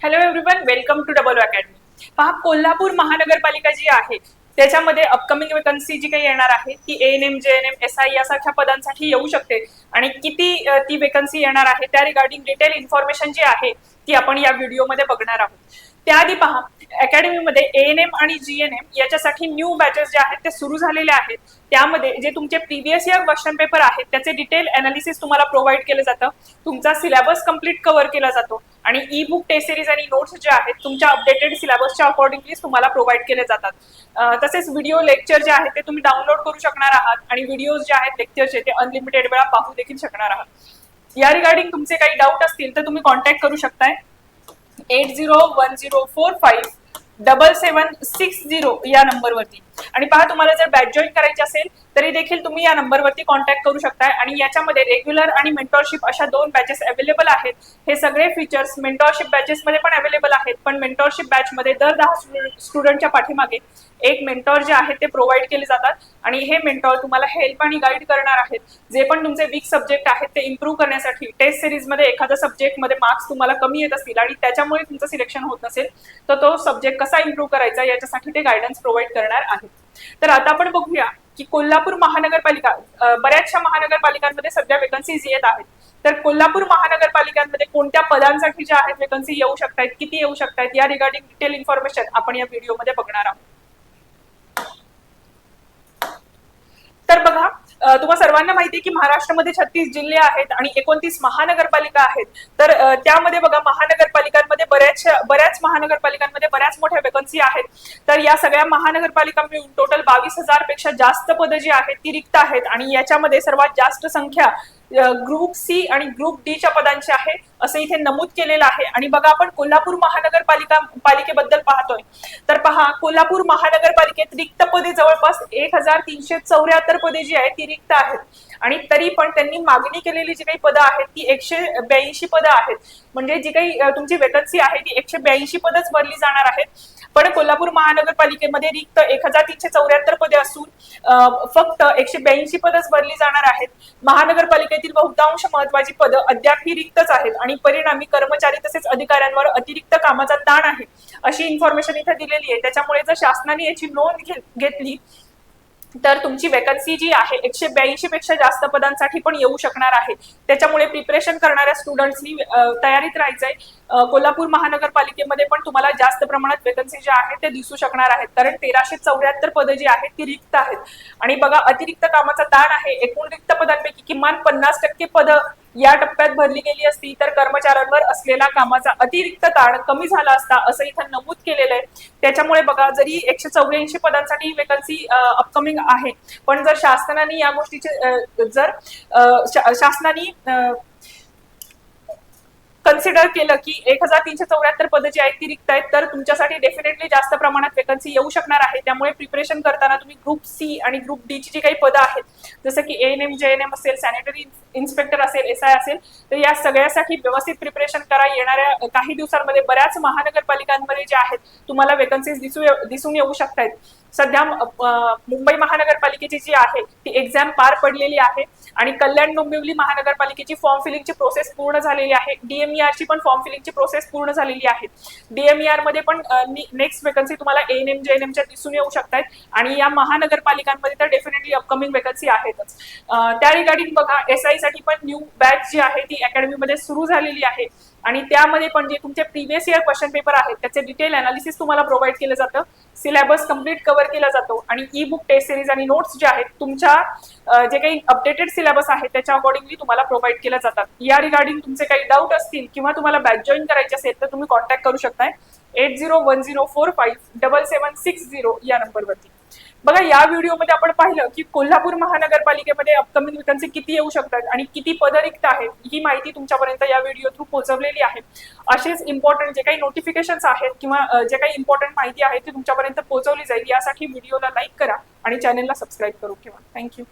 Hello everyone welcome to double academy पहा कोल्हापूर महानगरपालिका जी आहे त्याच्यामध्ये अपकमिंग वेकन्सी जी काही येणार आहे ती A N M J N M S I यासारख्या पदांसाठी येऊ शकते. आणि किती ती वेकन्सी येणार आहे त्या रिगार्डिंग डिटेल इन्फॉर्मेशन जी आहे ती आपण या व्हिडिओमध्ये बघणार आहोत. त्याआधी पहा अकॅडमीमध्ये ए एन एम आणि जी एन एम याच्यासाठी न्यू बॅचेस जे आहेत ते सुरू झालेले आहेत. त्यामध्ये जे तुमचे प्रिव्हियस इयर क्वेश्चन पेपर आहेत त्याचे डिटेल अनालिसिस तुम्हाला प्रोव्हाइड केलं जातं. तुमचा सिलेबस कंप्लीट कव्हर केला जातो. आणि ई बुक टेस्ट सिरीज आणि नोट्स जे आहेत तुमच्या अपडेटेड सिलेबसच्या अकॉर्डिंगली तुम्हाला प्रोव्हाइड केले जातात. तसेच व्हिडिओ लेक्चर जे आहेत ते तुम्ही डाउनलोड करू शकणार आहात आणि व्हिडिओज जे आहेत लेक्चरचे ते अनलिमिटेड वेळा पाहू देखील शकणार आहात. या रिगार्डिंग तुमचे काही डाऊट असतील तर तुम्ही कॉन्टॅक्ट करू शकताय. Eight zero one zero four five double seven six zero या नंबरवरती आणि पहा तुम्हाला जर बॅच जॉईन करायची असेल तरी देखील तुम्ही या नंबरवरती कॉन्टॅक्ट करू शकताय. आणि याच्यामध्ये रेग्युलर आणि मेंटॉरशिप अशा दोन बॅचेस अवेलेबल आहेत. हे सगळे फीचर्स मेंटॉरशिप बॅचेस मध्ये पण अवेलेबल आहेत. पण मेंटॉरशिप बॅचमध्ये दर दहा स्टुडंटच्या पाठीमागे एक मेंटॉर जे आहे ते प्रोव्हाइड केले जातात. आणि हे मेंटॉर तुम्हाला हेल्प आणि गाईड करणार आहेत. जे पण तुमचे वीक सब्जेक्ट आहेत ते इम्प्रूव्ह करण्यासाठी टेस्ट सिरीजमध्ये एखाद्या सब्जेक्टमध्ये मार्क्स तुम्हाला कमी येत असतील आणि त्याच्यामुळे तुमचं सिलेक्शन होत नसेल तर तो सब्जेक्ट कसा इम्प्रूव्ह करायचा याच्यासाठी ते गायडन्स प्रोव्हाइड करणार आहेत. तर आता आपण बघूया की कोल्हापूर महानगरपालिका बऱ्याचशा महानगरपालिकांमध्ये सध्या वेकन्सीज येत आहेत. तर कोल्हापूर महानगरपालिकांमध्ये कोणत्या पदांसाठी ज्या आहेत वेकन्सी येऊ शकतात किती येऊ शकतात या रिगार्डिंग डिटेल इन्फॉर्मेशन आपण या व्हिडिओमध्ये बघणार आहोत. तर बघा तुम्हाला तुम्हा सर्वांना माहिती आहे की महाराष्ट्रामध्ये छत्तीस जिल्हे आहेत आणि एकोणतीस महानगरपालिका आहेत. तर त्यामध्ये बघा महानगर बऱ्याच बऱ्याच महानगरपालिकांमध्ये बऱ्याच मोठ्या वेकन्सी आहेत. तर या सगळ्या महानगरपालिका मिळून टोटल बावीस हजारपेक्षा जास्त पदं जी आहेत ती रिक्त आहेत. आणि याच्यामध्ये सर्वात जास्त संख्या ग्रुप सी आणि ग्रुप डी च्या पदांची आहे असं इथे नमूद केलेलं आहे. आणि बघा आपण कोल्हापूर महानगरपालिका पालिकेबद्दल पाहतोय. तर पहा कोल्हापूर महानगरपालिकेत रिक्त पदे जवळपास एक हजार तीनशे चौऱ्याहत्तर पदे जी आहेत ती रिक्त आहेत. आणि तरी पण त्यांनी मागणी केलेली जी काही पदं आहेत ती एकशे ब्याऐंशी पदं आहेत. म्हणजे जी काही तुमची वेकन्सी आहे ती एकशे ब्याऐंशी पदच भरली जाणार आहेत. पण कोल्हापूर महानगरपालिकेमध्ये रिक्त एक हजार तीनशे चौऱ्याहत्तर पदे असून फक्त एकशे ब्याऐंशी पदच भरली जाणार आहेत. महानगरपालिकेतील बहुतांश महत्वाची पदं अद्याप ही रिक्तच आहेत आणि परिणामी कर्मचारी तसेच अधिकाऱ्यांवर अतिरिक्त कामाचा ताण आहे अशी इन्फॉर्मेशन इथे दिलेली आहे. त्याच्यामुळे जर शासनाने याची नोंद घेतली तर तुमची वेकन्सी जी आहे एकशे ब्याऐंशी पेक्षा जास्त पदांसाठी पण येऊ शकणार आहे. त्याच्यामुळे प्रिपरेशन करणाऱ्या स्टुडंट्सनी तयारीत राहायचंय. कोल्हापूर महानगरपालिकेमध्ये पण तुम्हाला जास्त प्रमाणात वेकन्सी ज्या आहेत ते दिसू शकणार आहेत. कारण तेराशे चौऱ्याहत्तर पदं जी आहेत ती रिक्त आहेत. आणि बघा अतिरिक्त कामाचा ताण आहे. एकूण रिक्त पदांपैकी किमान पन्नास टक्के पदं या टप्प्यात भरली गेली असती तर कर्मचाऱ्यांवर असलेला कामाचा अतिरिक्त ताण कमी झाला असता असं इथं नमूद केलेलं आहे. त्याच्यामुळे बघा जरी एकशे चौऱ्याऐंशी पदांसाठी वेकन्सी अपकमिंग आहे पण जर शासनाने या गोष्टीचे जर शा- शासनाने कन्सिडर केलं की एक हजार तीनशे चौऱ्याहत्तर पदं जी आहेत ती रिक्त आहेत तर तुमच्यासाठी डेफिनेटली जास्त प्रमाणात वेकन्सी येऊ शकणार आहे. त्यामुळे प्रिपरेशन करताना तुम्ही ग्रुप सी आणि ग्रुप डी ची जी काही पदं आहेत जसं की N M J N M असेल सॅनिटरी इन्स्पेक्टर असेल एस आय असेल तर या सगळ्यासाठी व्यवस्थित प्रिपरेशन करा. येणाऱ्या काही दिवसांमध्ये बऱ्याच महानगरपालिकांमध्ये जे आहेत तुम्हाला वेकन्सीज दिसू दिसून येऊ शकतायत. सध्या मुंबई महानगरपालिकेची जी आहे ती एक्झाम पार पडलेली आहे आणि कल्याण डोंबिवली महानगरपालिकेची फॉर्म फिलिंगची प्रोसेस पूर्ण झालेली आहे. डीएमईआर ची पण फॉर्म फिलिंगची प्रोसेस पूर्ण झालेली आहे. डीएमईआरमध्ये पण नेक्स्ट वेकन्सी तुम्हाला एन एम जे एन एमच्या दिसून येऊ शकतात आणि या महानगरपालिकांमध्ये तर डेफिनेटली अपकमिंग वेकन्सी आहेतच. त्या रिगार्डिंग बघा एसआयसाठी पण न्यू बॅच जी आहे ती अकॅडमीमध्ये सुरू झालेली आहे. आणि त्यामध्ये पण जे तुमचे प्रिव्हियस इयर क्वेश्चन पेपर आहेत त्याचे डिटेल अनालिसिस तुम्हाला प्रोव्हाइड केलं जातं. सिलेबस कंप्लीट कव्हर केला जातो आणि ई बुक टेस्ट सिरीज आणि नोट्स जे आहेत तुमच्या जे काही अपडेटेड सिलेबस आहे त्याच्या अकॉर्डिंगली तुम्हाला प्रोव्हाइड केल्या जातात. या रिगार्डिंग तुमचे काही डाऊट असतील किंवा तुम्हाला बॅच जॉईन करायचे असेल तर तुम्ही कॉन्टॅक्ट करू शकताय. Eight zero one zero four five double seven six zero या नंबरवरती बघा या व्हिडिओमध्ये आपण पाहिलं की कोल्हापूर महानगरपालिकेमध्ये अपकमिंग वेकन्सी किती येऊ शकतात आणि किती पद रिक्त आहेत ही माहिती तुमच्यापर्यंत या व्हिडिओ थ्रू पोहोचवलेली आहे. असेच इम्पॉर्टंट जे काही नोटिफिकेशन्स आहेत किंवा जे काही इम्पॉर्टंट माहिती आहे ती तुमच्यापर्यंत पोहोचवली जाईल यासाठी व्हिडिओला लाईक करा आणि चॅनेलला सबस्क्राईब करून ठेवा. थँक्यू